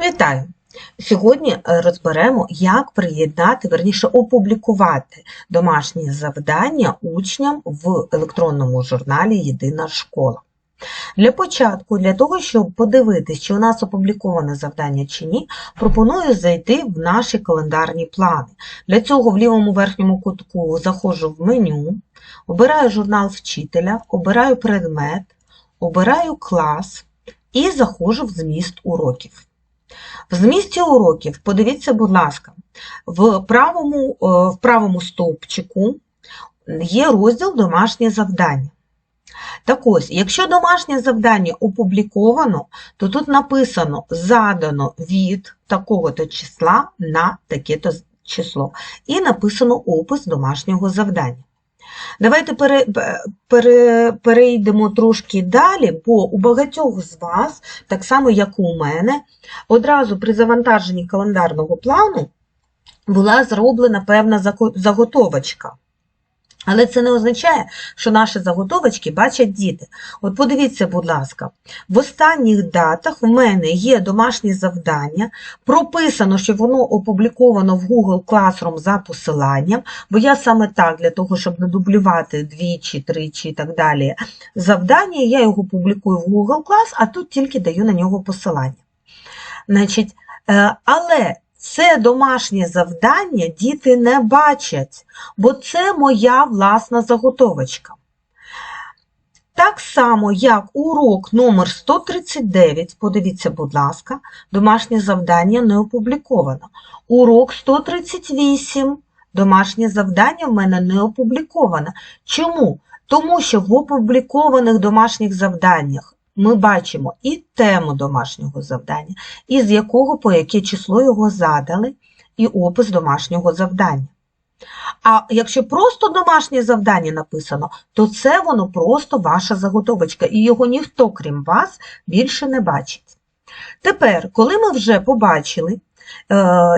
Вітаю! Сьогодні е, розберемо, як приєднати, верніше опублікувати домашні завдання учням в електронному журналі Єдина школа. Для початку, для того, щоб подивитись, чи у нас опубліковане завдання чи ні, пропоную зайти в наші календарні плани. Для цього в лівому верхньому кутку заходжу в меню, обираю журнал вчителя, обираю предмет, обираю клас і заходжу в зміст уроків. В змісті уроків, подивіться, будь ласка, в правому, е, в правому стовпчику є розділ домашнє завдання. Так ось, якщо домашнє завдання опубліковано, то тут написано задано від такого-то числа на таке-то число. І написано опис домашнього завдання. Давайте пере, пере, перейдемо трошки далі, бо у багатьох з вас, так само як у мене, одразу при завантаженні календарного плану була зроблена певна заготовочка. Але це не означає, що наші заготовочки бачать діти. От подивіться, будь ласка, в останніх датах в мене є домашнє завдання, прописано, що воно опубліковано в Google Classroom за посиланням, бо я саме так, для того, щоб не дублювати двічі, тричі і так далі завдання, я його публікую в Google Class, а тут тільки даю на нього посилання. Значить, е, Але це домашнє завдання діти не бачать, бо це моя власна заготовочка. Так само, як урок номер 139, подивіться, будь ласка, домашнє завдання не опубліковано. Урок 138, домашнє завдання в мене не опубліковано. Чому? Тому що в опублікованих домашніх завданнях ми бачимо і тему домашнього завдання, і з якого по яке число його задали, і опис домашнього завдання. А якщо просто домашнє завдання написано, то це воно просто ваша заготовочка, і його ніхто, крім вас, більше не бачить. Тепер, коли ми вже побачили,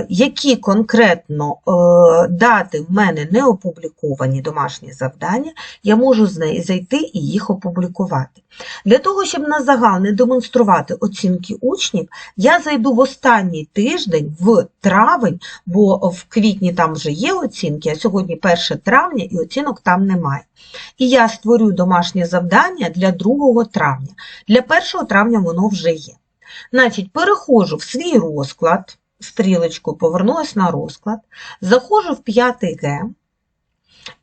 які конкретно е, дати в мене не опубліковані домашні завдання, я можу з неї зайти і їх опублікувати. Для того, щоб на загал не демонструвати оцінки учнів, я зайду в останній тиждень в травень, бо в квітні там вже є оцінки, а сьогодні 1 травня і оцінок там немає. І я створю домашнє завдання для 2 травня. Для 1 травня воно вже є. Значить, переходжу в свій розклад стрілочку, повернулася на розклад, заходжу в 5 Г.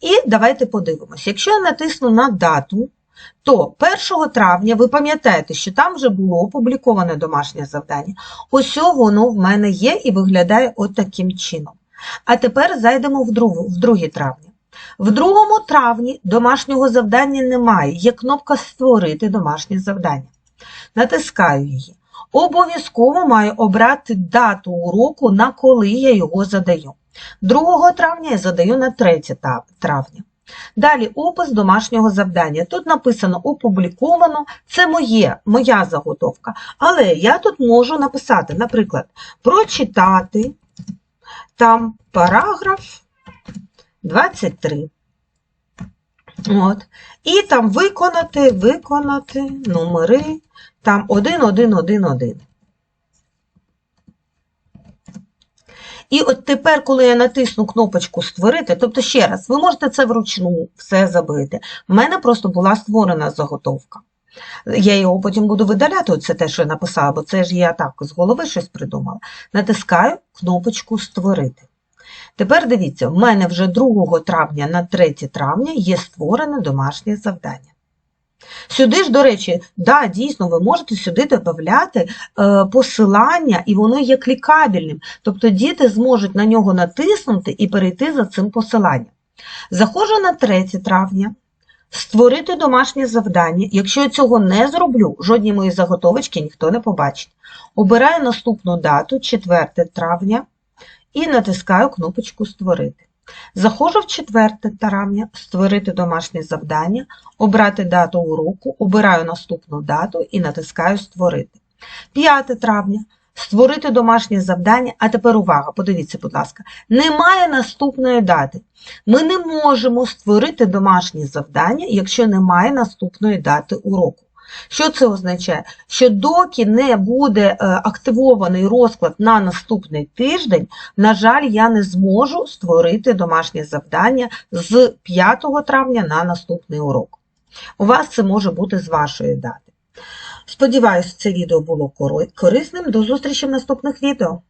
І давайте подивимося. Якщо я натисну на дату, то 1 травня, ви пам'ятаєте, що там вже було опубліковане домашнє завдання. Ось воно в мене є і виглядає от таким чином. А тепер зайдемо в 2, в 2 травня. В 2 травні домашнього завдання немає. Є кнопка Створити домашнє завдання. Натискаю її. Обов'язково маю обрати дату уроку, на коли я його задаю. 2 травня я задаю на 3 травня. Далі опис домашнього завдання. Тут написано опубліковано, це моє, моя заготовка. Але я тут можу написати, наприклад, прочитати там параграф 23. От. І там виконати, виконати номери там 1, 1, 1, 1. І от тепер, коли я натисну кнопочку Створити, тобто ще раз, ви можете це вручну все забити. У мене просто була створена заготовка. Я його потім буду видаляти, оце те, що я написала, бо це ж я так з голови щось придумала. Натискаю кнопочку Створити. Тепер дивіться, в мене вже 2 травня на 3 травня є створене домашнє завдання. Сюди ж, до речі, да, дійсно, ви можете сюди додати е, посилання, і воно є клікабельним. Тобто діти зможуть на нього натиснути і перейти за цим посиланням. Заходжу на 3 травня, створити домашнє завдання. Якщо я цього не зроблю, жодні мої заготовочки ніхто не побачить. Обираю наступну дату, 4 травня, і натискаю кнопочку Створити. Заходжу в 4 травня, створити домашнє завдання, обрати дату уроку, обираю наступну дату і натискаю Створити. 5 травня. Створити домашнє завдання, а тепер увага, подивіться, будь ласка, немає наступної дати. Ми не можемо створити домашнє завдання, якщо немає наступної дати уроку. Що це означає? Що доки не буде е, активований розклад на наступний тиждень, на жаль, я не зможу створити домашнє завдання з 5 травня на наступний урок. У вас це може бути з вашої дати. Сподіваюсь, це відео було корисним. До зустрічі в наступних відео.